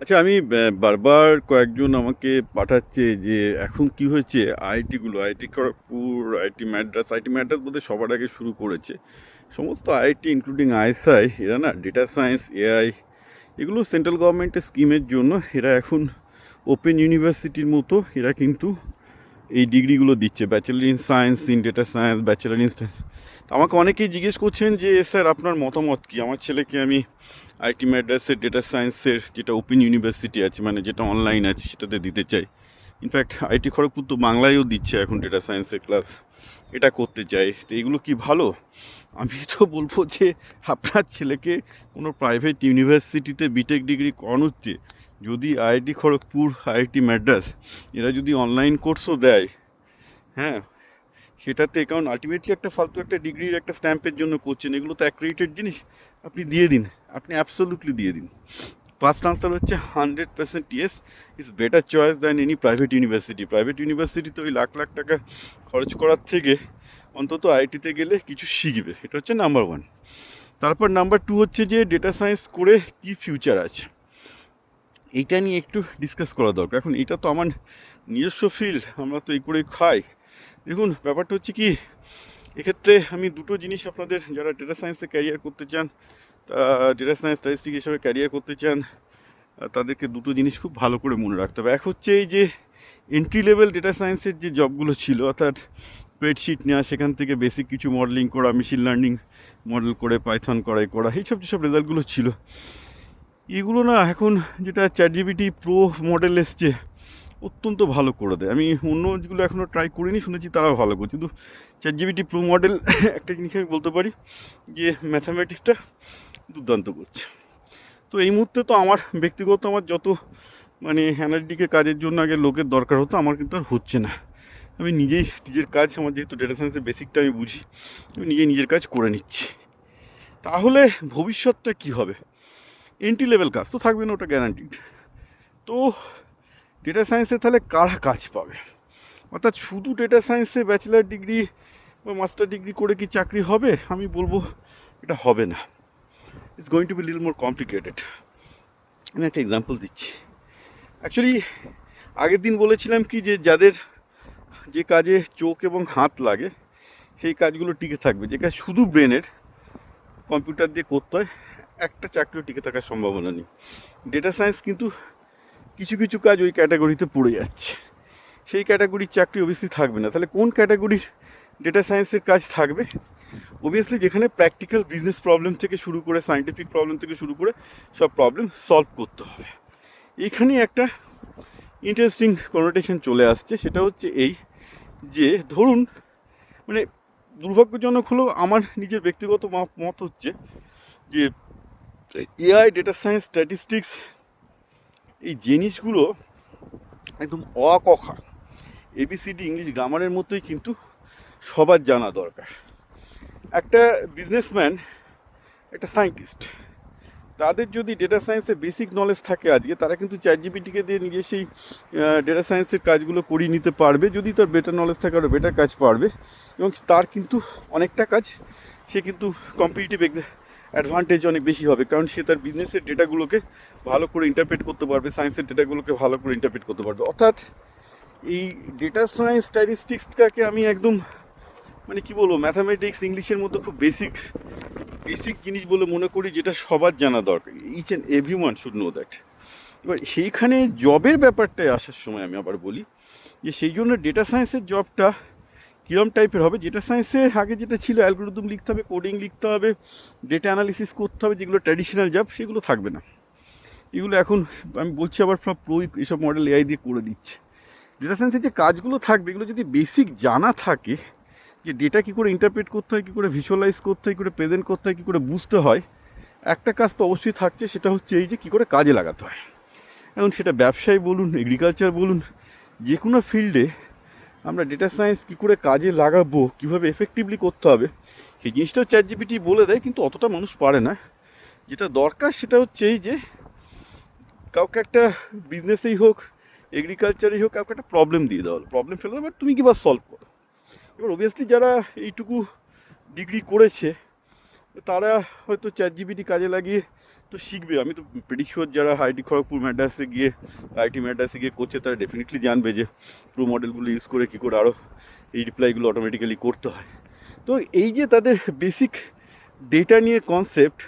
আচ্ছা আমি বারবার কয়েকজন আমাকে পাঠাচ্ছে যে, এখন কি হয়েছে? আইআইটিগুলো IIT Kharagpur IIT Madras IIT Madras বলতে সবার আগে শুরু করেছে। সমস্ত আইআইটি ইনক্লুডিং আইএসআই, এরা না ডেটা সায়েন্স এআই এগুলো সেন্ট্রাল গভর্নমেন্টের স্কিমের জন্য এরা এখন ওপেন ইউনিভার্সিটির মতো, এরা কিন্তু এই ডিগ্রিগুলো দিচ্ছে bachelor in science in data science bachelor in আমাকে অনেকেই জিজ্ঞেস করছেন যে, স্যার, আপনার মতামত কি? আমার ছেলেকে আমি আইটি ম্যাড্রাসের ডেটা সায়েন্সের যেটা ওপেন ইউনিভার্সিটি আছে মানে যেটা অনলাইন আছে, সেটাতে দিতে চাই। ইনফ্যাক্ট আইটি খড়গপুর তো বাংলায়ও দিচ্ছে এখন ডেটা সায়েন্সের ক্লাস এটা করতে চাই। তো এগুলো কি ভালো? আমি তো বলব যে, আপনার ছেলেকে কোনো প্রাইভেট ইউনিভার্সিটিতে বিটেক ডিগ্রি করানোচ্ছে যদি আইআইটি খড়গপুর আইআইটি ম্যাড্রাস এরা যদি অনলাইন কোর্সও দেয় হ্যাঁ সেটাতে কারণ আলটিমেটলি একটা ফালতু একটা ডিগ্রির একটা স্ট্যাম্পের জন্য করছেন এগুলো তো অ্যাক্রেডিটেড জিনিস, আপনি দিয়ে দিন, আপনি অ্যাবসোলুটলি দিয়ে দিন। ফার্স্ট আনসার হচ্ছে hundred percent yes is better choice than any private university private ইউনিভার্সিটিতে ওই লাখ লাখ টাকা খরচ করার থেকে অন্তত আইটিতে গেলে কিছু শিখবে, এটা হচ্ছে নাম্বার ওয়ান তারপর নাম্বার টু হচ্ছে যে ডেটা সায়েন্স করে কি ফিউচার আছে? এইটা নিয়ে একটু ডিসকাস করা দরকার। এখন এটা তো আমার নিজস্ব ফিল্ড আমরা তো এই করেই খাই। দেখুন, ব্যাপারটা হচ্ছে কি, এক্ষেত্রে আমি দুটো জিনিস আপনাদের, যারা ডেটা সায়েন্সে ক্যারিয়ার করতে চান ডেটা সায়েন্স স্ট্যাটিস্টিক হিসাবে ক্যারিয়ার করতে চান তাদেরকে দুটো জিনিস খুব ভালো করে মনে রাখতে হবে। এক হচ্ছে এই যে এন্ট্রি লেভেল ডেটা সায়েন্সের যে জবগুলো ছিল, অর্থাৎ স্প্রেডশিট নেওয়া, সেখান থেকে বেসিক কিছু মডেলিং করা মেশিন লার্নিং মডেল করে পাইথন করাই করা, এইসব যেসব রেজাল্টগুলো ছিল এগুলো না এখন যেটা চ্যাট জিবিটি প্রো মডেল এসছে, অত্যন্ত ভালো করে দেয়। আমি অন্য যেগুলো এখনও ট্রাই করিনি, শুনেছি তারাও ভালো করছে। কিন্তু চ্যাট জিবিটি প্রো মডেল একটা জিনিস আমি বলতে পারি যে ম্যাথামেটিক্সটা দুর্দান্ত করছে। তো এই মুহূর্তে তো আমার ব্যক্তিগত আমার যত মানে অ্যানালিটিকের কাজের জন্য আগে লোকের দরকার হতো, আমার কিন্তু আর হচ্ছে না। আমি নিজেই নিজের কাজ, আমার যেহেতু ডেটা সায়েন্সের বেসিকটা আমি বুঝি, আমি নিজেই নিজের কাজ করে নিচ্ছি। তাহলে ভবিষ্যৎটা কী হবে? এন্ট্রি লেভেল কাজ, তো থাকবে না ওটা গ্যারান্টিড তো ডেটা সায়েন্সে তাহলে কারা কাজ পাবে? অর্থাৎ শুধু ডেটা সায়েন্সে ব্যাচেলার ডিগ্রি বা মাস্টার ডিগ্রি করে কি চাকরি হবে? আমি বলব এটা হবে না। It's going to be little more complicated আমি একটা এক্সাম্পল দিচ্ছি। অ্যাকচুয়ালি আগের দিন বলেছিলাম কি যে যাদের যে কাজে চোখ এবং হাত লাগে, সেই কাজগুলো টিকে থাকবে। যে কাজ শুধু ব্রেনের কম্পিউটার দিয়ে করতে হয় একটা চাকরিও টিকে থাকার সম্ভাবনা নেই। ডেটা সায়েন্স কিন্তু কিছু কিছু কাজ ওই ক্যাটাগরিতে পড়ে যাচ্ছে। সেই ক্যাটাগরির চাকরি অবভিয়াসলি থাকবে না। তাহলে কোন ক্যাটাগরির ডেটা সায়েন্সের কাজ থাকবে? অবভিয়াসলি যেখানে প্র্যাকটিক্যাল বিজনেস প্রবলেম থেকে শুরু করে সায়েন্টিফিক প্রবলেম থেকে শুরু করে সব প্রবলেম সলভ করতে হবে। এইখানে একটা ইন্টারেস্টিং কনোটেশন চলে আসছে, সেটা হচ্ছে এই যে ধরুন মানে দুর্ভাগ্যজনক হলেও আমার নিজের ব্যক্তিগত মত হচ্ছে যে এআই ডেটা সায়েন্স স্ট্যাটিস্টিক্স এই জিনিসগুলো একদম অকখা। এবিসিডি ইংলিশ গ্রামারের মতোই কিন্তু সবার জানা দরকার। একটা বিজনেসম্যান একটা সায়েন্টিস্ট তাদের যদি ডেটা সায়েন্সের বেসিক নলেজ থাকে আজকে, তারা কিন্তু চ্যাট জিপিটিকে দিয়ে নিজে সেই ডেটা সায়েন্সের কাজগুলো করিয়ে নিতে পারবে, যদি তার বেটার নলেজ থাকে আরও বেটার কাজ পারবে। এবং তার কিন্তু অনেকটা কাজ সে কিন্তু কম্পিটিটিভ অ্যাডভান্টেজ অনেক বেশি হবে, কারণ সে তার বিজনেসের ডেটাগুলোকে ভালো করে ইন্টারপ্রেট করতে পারবে সায়েন্সের ডেটাগুলোকে ভালো করে ইন্টারপ্রেট করতে পারবে। অর্থাৎ এই ডেটা সায়েন্স স্ট্যাটিস্টিক্সটাকে আমি একদম মানে কি বলব ম্যাথামেটিক্স ইংলিশের মতো খুব বেসিক বেসিক জিনিস বলে মনে করি যেটা সবার জানা দরকার each and every one should know that এবার সেইখানে জবের ব্যাপারটায় আসার সময় আমি আবার বলি, যে সেই জন্য ডেটা সায়েন্সের জবটা কীরম টাইপের হবে? ডেটা সায়েন্সে আগে যেটা ছিল অ্যালগোরিদম লিখতে হবে কোডিং লিখতে হবে ডেটা অ্যানালিসিস করতে হবে, যেগুলো ট্র্যাডিশনাল জব সেগুলো থাকবে না। এগুলো এখন আমি বলছি আবার সব প্রো এসব মডেল এআই দিয়ে করে দিচ্ছে। ডেটা সায়েন্সের যে কাজগুলো থাকবে, এগুলো যদি বেসিক জানা থাকে, যে ডেটা কী করে ইন্টারপ্রেট করতে হয়, কী করে ভিজুয়ালাইজ করতে হয়, কী করে প্রেজেন্ট করতে হয়, কী করে বুঝতে হয়, একটা কাজ তো অবশ্যই থাকছে, সেটা হচ্ছে এই যে কী করে কাজে লাগাতে হয়। এখন সেটা ব্যবসায় বলুন এগ্রিকালচার বলুন যে কোনো ফিল্ডে আমরা ডেটা সায়েন্স কী করে কাজে লাগাবো, কীভাবে এফেক্টিভলি করতে হবে, সেই জিনিসটাও চ্যাট জিপিটি বলে দেয়, কিন্তু অতটা মানুষ পারে না। যেটা দরকার সেটা হচ্ছে এই যে, কাউকে একটা বিজনেসেই হোক এগ্রিকালচারেই হোক, কাউকে একটা প্রবলেম দিয়ে দেওয়া হলো। প্রবলেম ফেলে দেওয়া তুমি কি বা সলভ করো। এবার অবভিয়াসলি যারা এইটুকু ডিগ্রি করেছে তারা হয়তো চ্যাট জিবিটি কাজে লাগিয়ে তো শিখবে। আমি তো প্রেডিশিওর যারা আইটি খড়গপুর ম্যাড্রাসে গিয়ে আইটি ম্যাড্রাসে গিয়ে করছে, তারা ডেফিনেটলি জানবে যে প্রো মডেলগুলো ইউজ করে কী করে আরও এই রিপ্লাইগুলো অটোমেটিক্যালি করতে হয়। তো এই যে তাদের বেসিক ডেটা নিয়ে কনসেপ্ট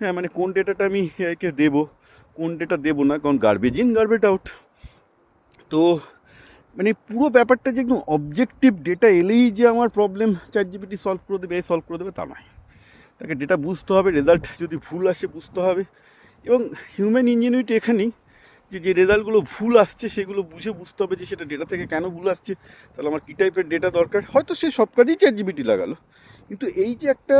হ্যাঁ মানে কোন ডেটাটা আমি একে দেবো, কোন ডেটা দেবো না, কারণ গার্বেজ ইন গার্বেজ আউট তো মানে পুরো ব্যাপারটা যে একদম অবজেক্টিভ ডেটা এলেই যে আমার প্রবলেম চ্যাট জিপিটি সলভ করে দেবে, এই সলভ করে দেবে তা নয়। তাকে ডেটা বুঝতে হবে রেজাল্ট যদি ভুল আসে বুঝতে হবে। এবং হিউম্যান ইঞ্জিনিউরিটি এখানেই যে যে রেজাল্টগুলো ভুল আসছে, সেগুলো বুঝে বুঝতে হবে যে, সেটা ডেটা থেকে কেন ভুল আসছে, তাহলে আমার কী টাইপের ডেটা দরকার? হয়তো সে সব কাজেই চ্যাট জিপিটি লাগালো। কিন্তু এই যে একটা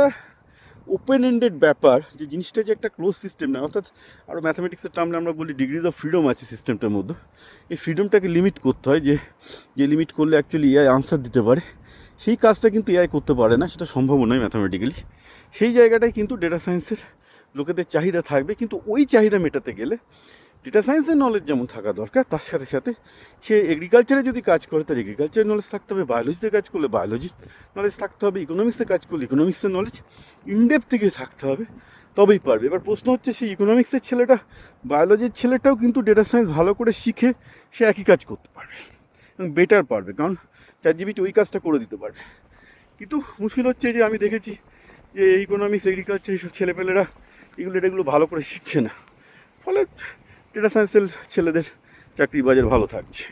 ওপেন এন্ডেড ব্যাপার, যে জিনিসটা যে একটা ক্লোজ সিস্টেম না, অর্থাৎ আরও ম্যাথামেটিক্সের টার্মে আমরা বলি ডিগ্রিজ অফ ফ্রিডম আছে সিস্টেমটার মধ্যে। এই ফ্রিডমটাকে লিমিট করতে হয় যে যে লিমিট করলে অ্যাকচুয়ালি এআই আনসার দিতে পারে। সেই কাজটা কিন্তু এআই করতে পারে না, সেটা সম্ভব নয় ম্যাথামেটিক্যালি সেই জায়গাটায় কিন্তু ডেটা সায়েন্সের লোকেদের চাহিদা থাকবে, কিন্তু ওই চাহিদা মেটাতে গেলে ডেটা সায়েন্সের নলেজ যেমন থাকা দরকার, তার সাথে সাথে সে এগ্রিকালচারে যদি কাজ করে, তার এগ্রিকালচারের নলেজ থাকতে হবে বায়োলজিতে কাজ করলে বায়োলজির নলেজ থাকতে হবে ইকোনমিক্সে কাজ করলে ইকোনমিক্সের নলেজ ইনডেপ থেকে থাকতে হবে, তবেই পারবে। এবার প্রশ্ন হচ্ছে, সেই ইকোনমিক্সের ছেলেটা বায়োলজির ছেলেটাও কিন্তু ডেটা সায়েন্স ভালো করে শিখে সে একই কাজ করতে পারবে এবং বেটার পারবে। কারণ চার জিবিটি ওই কাজটা করে দিতে পারবে কিন্তু মুশকিল হচ্ছে যে আমি দেখেছি যে ইকোনমিক্স এগ্রিকালচার এইসব ছেলেপেলেরা এগুলো, এটাগুলো ভালো করে শিখছে না। ফলে ডেটা সায়েন্সের ছেলেদের চাকরির বাজার ভালো থাকছে।